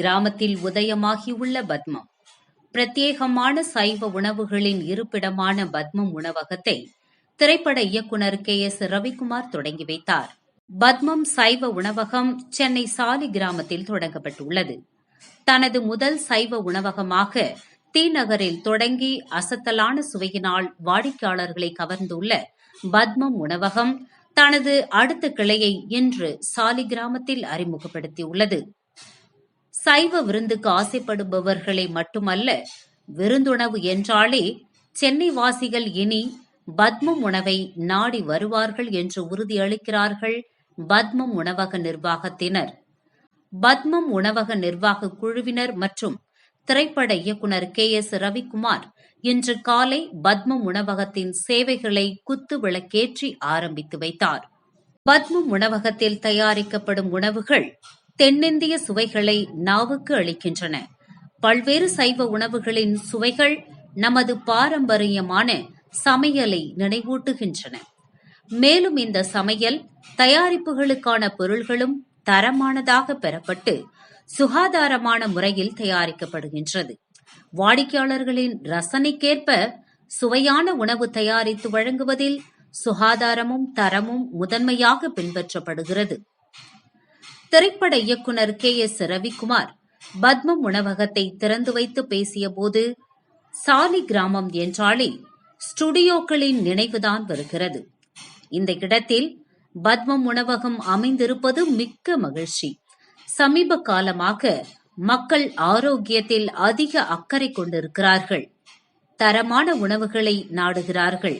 கிராமத்தில் உதயமாகியுள்ள பத்மம். பிரத்யேகமான சைவ உணவுகளின் இருப்பிடமான பத்மம் உணவகத்தை திரைப்பட இயக்குனர் கே எஸ் ரவிக்குமார் தொடங்கி வைத்தார். பத்மம் சைவ உணவகம் சென்னை சாலி கிராமத்தில் தொடங்கப்பட்டுள்ளது. தனது முதல் சைவ உணவகமாக தி நகரில் தொடங்கி அசத்தலான சுவையினால் வாடிக்கையாளர்களை கவர்ந்துள்ள பத்மம் உணவகம் தனது அடுத்த கிளையை இன்று சாலி கிராமத்தில் அறிமுகப்படுத்தியுள்ளது. சைவ விருந்துக்கு ஆசைப்படுபவர்களை மட்டுமல்ல விருந்துணவு என்றாலே சென்னை வாசிகள் இனி பத்மம் உணவை நாடி வருவார்கள் என்று உறுதியளிக்கிறார்கள் பத்மம் உணவக நிர்வாகத்தினர். பத்மம் உணவக நிர்வாக குழுவினர் மற்றும் திரைப்பட இயக்குனர் கே எஸ் ரவிக்குமார் இன்று காலை பத்மம் உணவகத்தின் சேவைகளை குத்து விளக்கேற்றி ஆரம்பித்து வைத்தார். பத்மம் உணவகத்தில் தயாரிக்கப்படும் உணவுகள் தென்னிந்திய சுவைகளை நாவுக்கு அளிக்கின்றன. பல்வேறு சைவ உணவுகளின் சுவைகள் நமது பாரம்பரியமான சமையலை நினைவூட்டுகின்றன. மேலும் இந்த சமையல் தயாரிப்புகளுக்கான பொருள்களும் தரமானதாக பெறப்பட்டு சுகாதாரமான முறையில் தயாரிக்கப்படுகின்றது. வாடிக்கையாளர்களின் ரசனைக்கேற்ப சுவையான உணவு தயாரித்து வழங்குவதில் சுகாதாரமும் தரமும் முதன்மையாக பின்பற்றப்படுகிறது. திரைப்பட இயக்குனர் கே எஸ் ரவிக்குமார் பத்மம் உணவகத்தை திறந்து வைத்து பேசியபோது சாலி கிராமம் என்றாலே ஸ்டுடியோக்களின் நினைவுதான் வருகிறது. இந்த இடத்தில் பத்மம் உணவகம் அமைந்திருப்பது மிக்க மகிழ்ச்சி. சமீப காலமாக மக்கள் ஆரோக்கியத்தில் அதிக அக்கறை கொண்டிருக்கிறார்கள். தரமான உணவுகளை நாடுகிறார்கள்.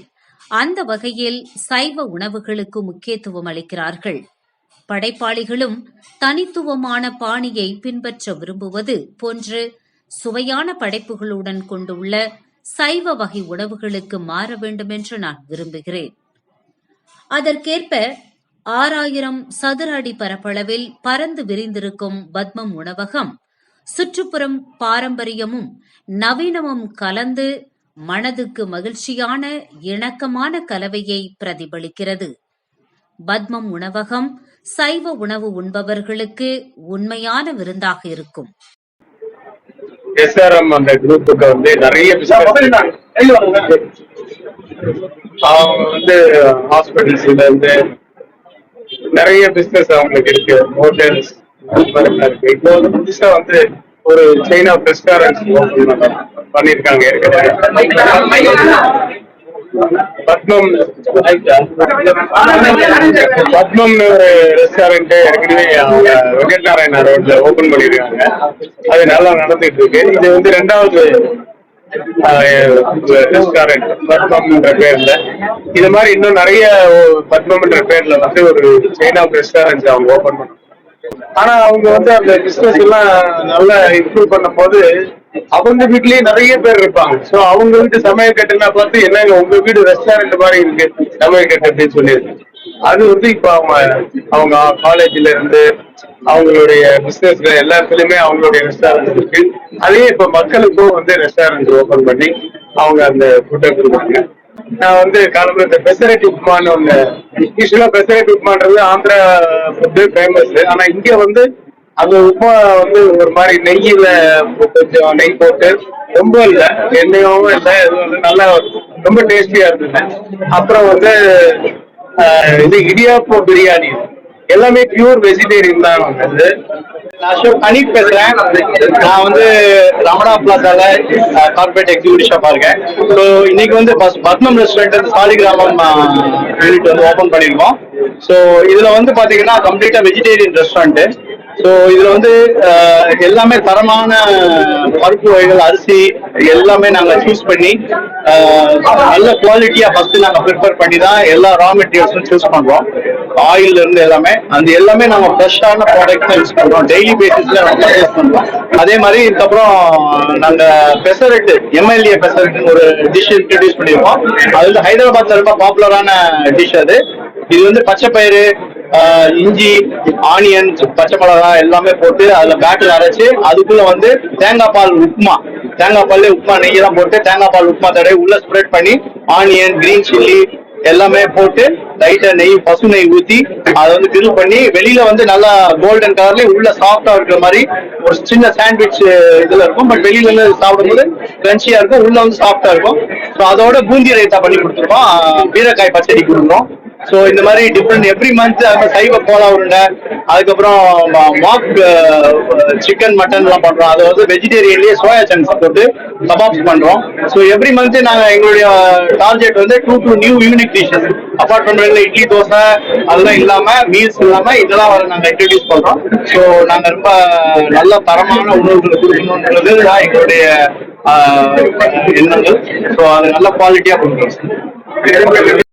அந்த வகையில் சைவ உணவுகளுக்கு முக்கியத்துவம் அளிக்கிறார்கள். படைப்பாளிகளும் தனித்துவமான பாணியை பின்பற்ற விரும்புவது போன்று சுவையான படைப்புகளுடன் கொண்டுள்ள சைவ வகை உணவுகளுக்கு மாற வேண்டும் என்று நான் விரும்புகிறேன். அதற்கேற்ப ஆறாயிரம் சதுர அடி பரப்பளவில் பறந்து விரிந்திருக்கும் பத்மம் உணவகம் சுற்றுப்புறம் பாரம்பரியமும் நவீனமும் கலந்து மனதுக்கு மகிழ்ச்சியான இணக்கமான கலவையை பிரதிபலிக்கிறது. பத்மம் உணவகம் சைவ உணவு உண்பவர்களுக்கு உண்மையான விருந்தாக இருக்கும். எஸ்ஆர்எம் அந்த குரூப்புக்கு வந்து நிறைய அவங்க வந்து ஹாஸ்பிட்டல்ஸ்ல இருந்து நிறைய பிசினஸ் அவங்களுக்கு இருக்கு. ஹோட்டல்ஸ் இருக்கு. இப்போ வந்து புதுசா வந்து ஒரு செயின் ஆஃப் ரெஸ்டாரண்ட்ஸ் பண்ணிருக்காங்க ஏற்கனவே பத்மம் பத்மம் ஒரு ரெஸ்டாரண்ட் ஏற்கனவே அவங்க வெங்கட் நாராயண ரோட்ல ஓபன் பண்ணிருக்காங்க அது நல்லா நடந்துட்டு இருக்கு இது வந்து ரெண்டாவது ரெஸ்டாரண்ட் பத்மம்ன்ற பேர்ல. இது மாதிரி இன்னும் நிறைய பத்மம்ன்ற பேர்ல வந்து ஒரு செயின் ஆஃப் ரெஸ்டாரண்ட் அவங்க ஓபன் பண்ணாங்க ஆனா அவங்க வந்து அந்த பிசினஸ் எல்லாம் நல்லா இம்ப்ரூவ் பண்ணும் போது அவங்க வீட்லயே நிறைய பேர் இருப்பாங்க. சோ அவங்க வீட்டு சமையல் கட்டுனா பார்த்து என்னங்க உங்க வீடு ரெஸ்டாரண்ட் மாதிரி இருக்கு சமையல் கட்டு அப்படின்னு சொல்லியிருக்காங்க. அது வந்து இப்ப அவங்க அவங்க காலேஜ்ல இருந்து அவங்களுடைய பிசினஸ்ல எல்லா இடத்துலயுமே அவங்களுடைய ரெஸ்டாரண்ட் இருக்கு. அதே இப்ப மக்களுக்கும் வந்து ரெஸ்டாரண்ட் ஓபன் பண்ணி அவங்க அந்த ஃபுட்டை கொடுக்குறாங்க. நான் வந்து காலம்புற இந்த பெசரட்டி உப்மான்னு ஒண்ணு யூஸ்வலா பெசரட்டி உப்மான்றது ஆந்திரா ஃபுட்டு ஃபேமஸ் ஆனா இங்க வந்து அந்த உப்மா வந்து ஒரு மாதிரி நெய்யில கொஞ்சம் நெய் போட்டு ரொம்ப இல்ல எண்ணெயும் இல்ல எதுவும் நல்லா ரொம்ப டேஸ்டியா இருந்தது. அப்புறம் வந்து இது இடியாப்பம் பிரியாணி. எல்லாமே பியூர் வெஜிடேரியன் தான் வந்து நான் அசோக் அனீப் பேசுறேன். நான் வந்து ரமணா பிளாசால கார்பரேட் எக்ஸிக்யூட்டிவ் ஷாப்பா இருக்கேன் ஸோ இன்னைக்கு வந்து பத்மம் ரெஸ்டாரண்ட் சாலிகிராமம் யூனிட் வந்து ஓபன் பண்ணியிருக்கோம் ஸோ இதுல வந்து பாத்தீங்கன்னா கம்ப்ளீட்டா வெஜிடேரியன் ரெஸ்டாரண்ட் ஸோ இதுல வந்து எல்லாமே தரமான பருப்பு வகைகள் அரிசி எல்லாமே நாங்க சூஸ் பண்ணி நல்ல குவாலிட்டியா ஃபர்ஸ்ட் நாங்க ப்ரிப்பேர் பண்ணி தான் எல்லா ரா மெட்டீரியல்ஸும் சூஸ் பண்றோம். ஆயில்ல இருந்து எல்லாமே. அந்த எல்லாமே நாங்க ஃப்ரெஷ்ஷான ப்ராடக்ட் யூஸ் பண்றோம். டெய்லி பேசிஸ்ல நம்ம யூஸ் பண்றோம். அதே மாதிரி இதுக்கப்புறம் நாங்க பெசரட் எம்எல்ஏ பெசரட்னு ஒரு டிஷ் இன்ட்ரடியூஸ் பண்ணியிருக்கோம். அது வந்து ஹைதராபாத்ல ரொம்ப பாப்புலரான டிஷ் அது. இது வந்து பச்சை பயிறு இஞ்சி ஆனியன் பச்சை மிளகாய் எல்லாமே போட்டு அதுல பேட்டர் அரைச்சு அதுக்குள்ள வந்து தேங்காய் பால் உப்புமா. தேங்காய் பால்லே உப்புமா நெய்யெல்லாம் போட்டு தேங்காய் பால் உப்புமா தடவை உள்ள ஸ்ப்ரெட் பண்ணி ஆனியன் கிரீன் சில்லி எல்லாமே போட்டு லைட்டா நெய் பசு நெய் ஊத்தி அதை வந்து கிரில் பண்ணி வெளியில வந்து நல்லா கோல்டன் கலர்ல உள்ள சாஃப்டா இருக்கிற மாதிரி ஒரு சின்ன சாண்ட்விச் இதுல இருக்கும். பட் வெளியில இருந்து சாப்பிடும்போது கிரன்ச்சியா இருக்கும். உள்ள வந்து சாஃப்டா இருக்கும். ஸோ அதோட பூந்தி ரைத்தா பண்ணி கொடுத்துருக்கோம். பீரக்காய் பச்சடி கொடுக்குறோம். ஸோ இந்த மாதிரி டிஃப்ரெண்ட் எவ்ரி மந்த் அந்த சைவ கோலா உருண்டை அதுக்கப்புறம் மாக் சிக்கன் மட்டன் எல்லாம் பண்றோம். அது வந்து வெஜிடேரியன்லயே சோயா சங்க்ஸ் போட்டு கபாப்ஸ் பண்றோம். ஸோ எவ்ரி மந்த் நாங்க எங்களுடைய டார்கெட் வந்து to to new unique dishes apart from idli dosa அதெல்லாம் இல்லாம மீல்ஸ் இல்லாம இதெல்லாம் நாங்கள் நாங்க இன்ட்ரடியூஸ் பண்றோம். ஸோ நாங்க ரொம்ப நல்ல தரமான உணவுகளை கொடுக்கணும்ன்றது தான் எங்களுடைய எண்ணங்கள். ஸோ அது நல்ல குவாலிட்டியா கொடுக்குறோம்